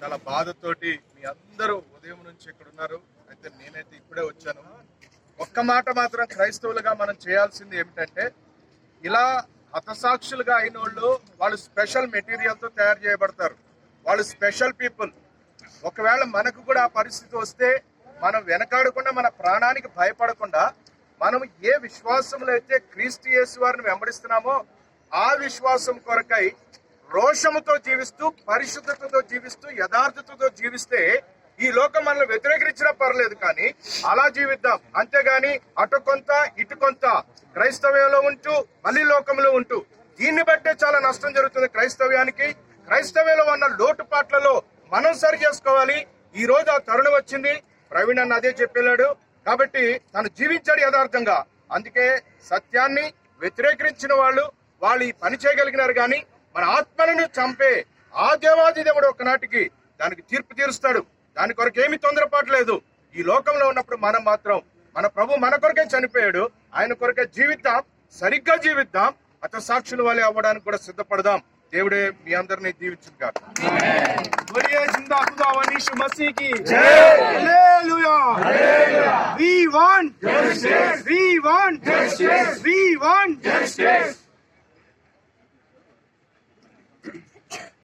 చాలా బాధతోటి మీ అందరూ ఉదయం నుంచి ఇక్కడ ఉన్నారు. అయితే నేనైతే ఇప్పుడే వచ్చాను. ఒక్క మాట మాత్రం క్రైస్తవులుగా మనం చేయాల్సింది ఏమిటంటే ఇలా హతసాక్షులుగా అయిన వాళ్ళు వాళ్ళు స్పెషల్ మెటీరియల్తో తయారు చేయబడతారు. వాళ్ళు స్పెషల్ పీపుల్. ఒకవేళ మనకు కూడా ఆ పరిస్థితి వస్తే మనం వెనకాడకుండా మన ప్రాణానికి భయపడకుండా మనం ఏ విశ్వాసంలో అయితే క్రీస్తు యేసు వారిని వెంబడిస్తున్నామో ఆ విశ్వాసం కొరకై రోషముతో జీవిస్తూ పరిశుద్ధతతో జీవిస్తూ యథార్థతతో జీవిస్తే ఈ లోకం మనల్ని వ్యతిరేకించినా పర్లేదు కానీ అలా జీవిద్దాం. అంతేగాని అటు కొంత ఇటు కొంత క్రైస్తవ్యంలో ఉంటూ మళ్ళీ లోకంలో ఉంటూ దీన్ని బట్టే చాలా నష్టం జరుగుతుంది క్రైస్తవ్యానికి. క్రైస్తవ్యంలో ఉన్న లోటుపాట్లలో మనం సరి చేసుకోవాలి. ఈ రోజు ఆ తరుణం వచ్చింది. ప్రవీణ్ అన్న అదే చెప్పేలాడు. కాబట్టి తను జీవించాడు యథార్థంగా. అందుకే సత్యాన్ని వ్యతిరేకించిన వాళ్ళు వాళ్ళు ఈ పని చేయగలిగినారు కానీ మన ఆత్మలను చంపే ఆ దేవాది దేవుడు ఒకనాటికి దానికి తీర్పు తీరుస్తాడు. దాని కొరకు ఏమి తొందరపాటు ఈ లోకంలో ఉన్నప్పుడు మనం మాత్రం మన ప్రభు మన కొరకే చనిపోయాడు. ఆయన కొరకే జీవిద్దాం. సరిగ్గా జీవిద్దాం. అత సాక్షులు వలె అవ్వడానికి కూడా సిద్ధపడదాం. దేవుడే మీ అందరినీ దీవించు